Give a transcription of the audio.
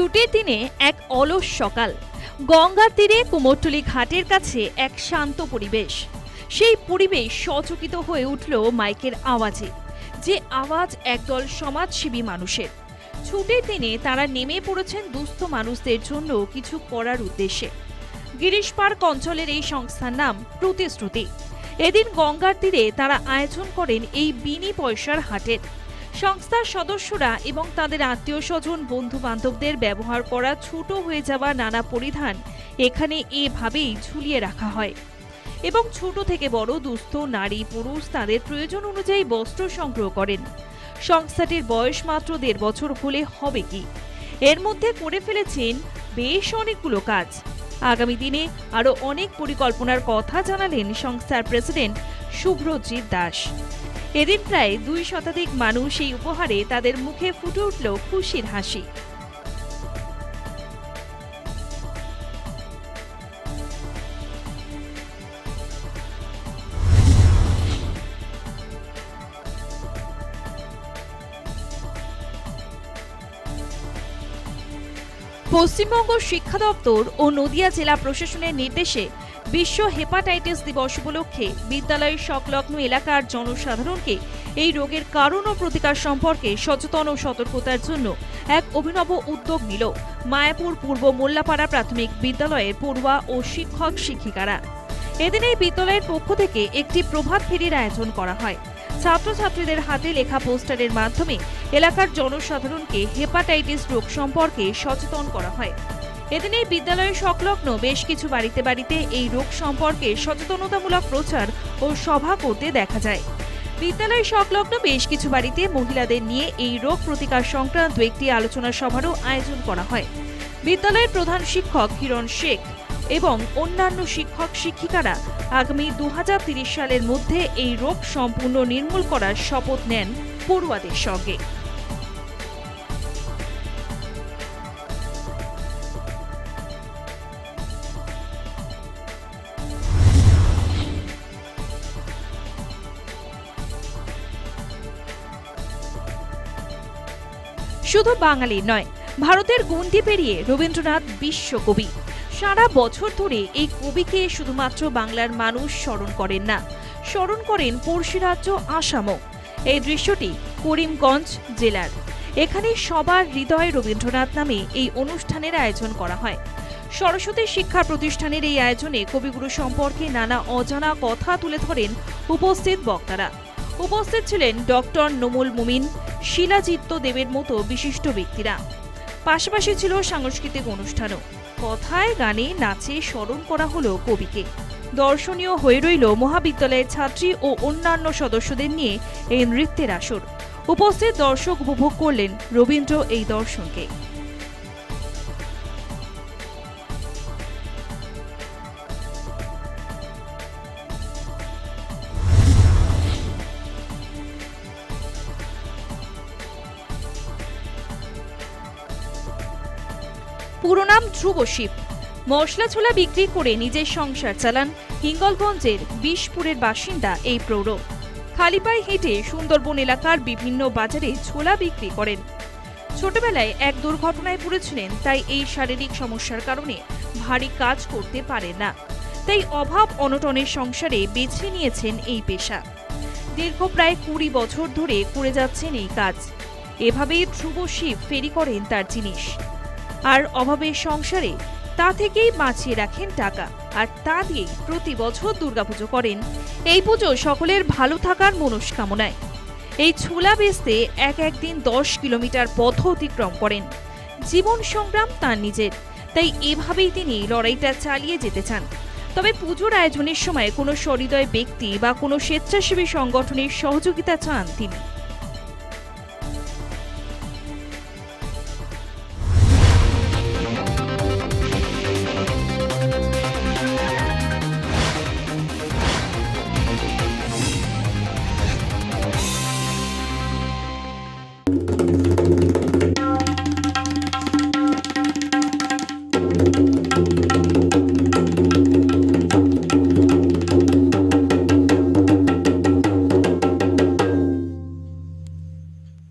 ছুটির দিনে এক অলস সকাল। গঙ্গার তীরে কুমোরটুলি ঘাটের কাছে এক শান্ত পরিবেশ। সেই পরিবেশ সচকিত হয়ে উঠল মাইকের আওয়াজে, যে আওয়াজ একদল সমাজসেবী মানুষের। ছুটির দিনে তারা নেমে পড়েছেন দুস্থ মানুষদের জন্য কিছু করার উদ্দেশ্যে। গিরিশ পার্ক অঞ্চলের এই সংস্থার নাম প্রতিশ্রুতি। এদিন গঙ্গার তীরে তারা আয়োজন করেন এই বিনি পয়সার হাটের। সংস্থার সদস্যরা এবং তাদের আত্মীয় স্বজন বন্ধু বান্ধবদের ব্যবহার করা ছোট হয়ে যাওয়া নানা পরিধান এখানে এভাবেই ঝুলিয়ে রাখা হয়। এবং ছোট থেকে বড় দুস্থ, নারী, পুরুষ তাদের প্রয়োজন অনুযায়ী বস্ত্র সংগ্রহ করেন। সংস্থাটির বয়স মাত্র দেড় বছর হলে হবে কি? এর মধ্যে করে ফেলেছেন বেশ অনেকগুলো কাজ। আগামী দিনে আরও অনেক পরিকল্পনার কথা জানালেন সংস্থার প্রেসিডেন্ট শুভ্রজিৎ দাস। এদিন প্রায় দুই শতাধিক মানুষ এই উপহারে তাদের মুখে ফুটে উঠল খুশির হাসি। পশ্চিমবঙ্গ শিক্ষা দপ্তর ও নদিয়া জেলা প্রশাসনের নির্দেশে বিশ্ব হেপাটাইটিস দিবস উপলক্ষে বিদ্যালয়ের সংলগ্ন এলাকার জনসাধারণকে এই রোগের কারণ ও প্রতিকার সম্পর্কে সচেতন ও সতর্কতার জন্য এক অভিনব উদ্যোগ নিল মায়াপুর পূর্ব মোল্লাপাড়া প্রাথমিক বিদ্যালয়ের পড়ুয়া ও শিক্ষক শিক্ষিকারা। এদিন এই বিদ্যালয়ের পক্ষ থেকে একটি প্রভাত ফেরির আয়োজন করা হয়। ছাত্রছাত্রীদের হাতে লেখা পোস্টারের মাধ্যমে এলাকার জনসাধারণকে হেপাটাইটিস রোগ সম্পর্কে সচেতন করা হয়। এদিন এই বিদ্যালয়ের সংলগ্ন বেশ কিছু বাড়িতে বাড়িতে এই রোগ সম্পর্কে সচেতনতামূলক প্রচার ও সভা করতে দেখা যায়। বিদ্যালয় সংলগ্ন বেশ কিছু বাড়িতে মহিলাদের নিয়ে এই রোগ প্রতিকার সংক্রান্ত একটি আলোচনা সভারও আয়োজন করা হয়। বিদ্যালয়ের প্রধান শিক্ষক কিরণ শেখ এবং অন্যান্য শিক্ষক শিক্ষিকারা আগামী দু সালের মধ্যে এই রোগ সম্পূর্ণ নির্মূল করার শপথ নেন পড়ুয়াদের সঙ্গে। শুধু বাঙালি নয়, ভারতের গণ্ডি পেরিয়ে রবীন্দ্রনাথ বিশ্বকবি সারা বছর ধরে এই কবিকে শুধুমাত্র বাংলার মানুষ স্মরণ করেন না, স্মরণ করেন পড়শি রাজ্য আসামও। এই দৃশ্যটি করিমগঞ্জ জেলার। এখানে সবার হৃদয় রবীন্দ্রনাথ নামে এই অনুষ্ঠানের আয়োজন করা হয়। সরস্বতী শিক্ষা প্রতিষ্ঠানের এই আয়োজনে কবিগুরু সম্পর্কে নানা অজানা কথা তুলে ধরেন উপস্থিত বক্তারা। উপস্থিত ছিলেন ডক্টর নমুল মুমিন, শিলাজিত্ত দেবের মতো বিশিষ্ট ব্যক্তিরা। পাশাপাশি ছিল সাংস্কৃতিক অনুষ্ঠানও। কথায় গানে নাচে স্মরণ করা হলো কবিকে। দর্শনীয় হয়ে রইল মহাবিদ্যালয়ের ছাত্রী ও অন্যান্য সদস্যদের নিয়ে এই নৃত্যের আসর। উপস্থিত দর্শক উপভোগ করলেন রবীন্দ্র এই দর্শনকে। পুরো নাম ধ্রুব শিব। মশলা ছোলা বিক্রি করে নিজের সংসার চালান হিঙ্গলগঞ্জের বিষপুরের বাসিন্দা এই প্রৌঢ়। খালি পায়ে হেঁটে সুন্দরবন এলাকার বিভিন্ন বাজারে ছোলা বিক্রি করেন। ছোটবেলায় এক দুর্ঘটনায় পড়েছিলেন, তাই এই শারীরিক সমস্যার কারণে ভারী কাজ করতে পারেন না। তাই অভাব অনটনের সংসারে বেছে নিয়েছেন এই পেশা। দীর্ঘ প্রায় কুড়ি বছর ধরে করে যাচ্ছেন এই কাজ। এভাবেই ধ্রুব শিব ফেরি করেন তার জিনিস। আর অভাবের সংসারে তা থেকেই বাঁচিয়ে রাখেন টাকা, আর তা দিয়েই প্রতি বছর দুর্গাপুজো করেন। এই পুজো সকলের ভালো থাকার মনস্কামনায়। এই ছোলা বেচতে এক একদিন দশ কিলোমিটার পথ অতিক্রম করেন। জীবন সংগ্রাম তার নিজের, তাই এভাবেই তিনি লড়াইটা চালিয়ে যেতে চান। তবে পুজোর আয়োজনের সময় কোনো সহৃদয় ব্যক্তি বা কোনো স্বেচ্ছাসেবী সংগঠনের সহযোগিতা চান তিনি।